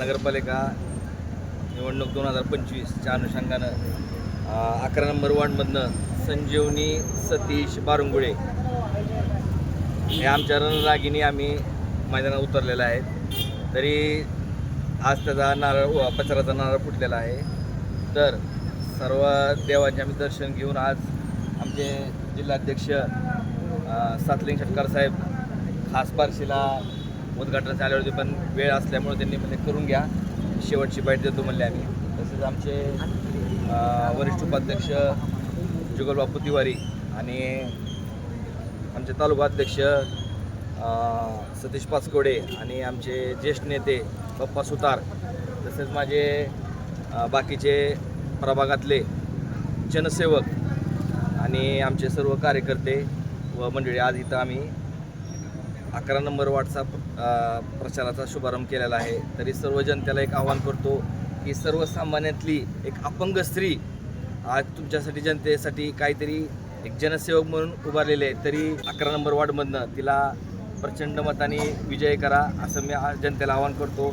नगरपालिका निवडणूक दोन हजार पंचवीसच्या अनुषंगानं अकरा नंबर वॉर्डमधनं संजीवनी सतीश बारुंगुळे हे आमच्या रणरागिनी आम्ही मैदानात उतरलेलं आहे तरी आज त्याचा नारळ व पचराचा नारळ फुटलेला आहे. तर सर्व देवाचे आम्ही दर्शन घेऊन आज आमचे जिल्हाध्यक्ष सातलिंग शेटकर साहेब खास बारशीला उद्घाटनाचे आले होते पण वेळ असल्यामुळे त्यांनी म्हणजे करून घ्या. शेवटची बाईट देतो म्हणले आम्ही. तसेच आमचे वरिष्ठ उपाध्यक्ष जुगलबापू तिवारी आणि आमचे तालुका अध्यक्ष सतीश पाचकोडे आणि आमचे ज्येष्ठ नेते पप्पा सुतार तसेच माझे बाकीचे प्रभागातले जनसेवक आणि आमचे सर्व कार्यकर्ते व मंडळी आज इथं आम्ही अकरा नंबर वार्डचा प्रचाराचा शुभारंभ केलेला आहे. तरी सर्व जनतेला एक आवाहन करतो की सर्वसामान्यातली एक अपंग स्त्री आज तुमच्यासाठी जनतेसाठी काहीतरी एक जनसेवक म्हणून उभारलेले आहे. तरी अकरा नंबर वार्डमधनं तिला प्रचंड मताने विजय करा असं मी जनतेला आवाहन करतो.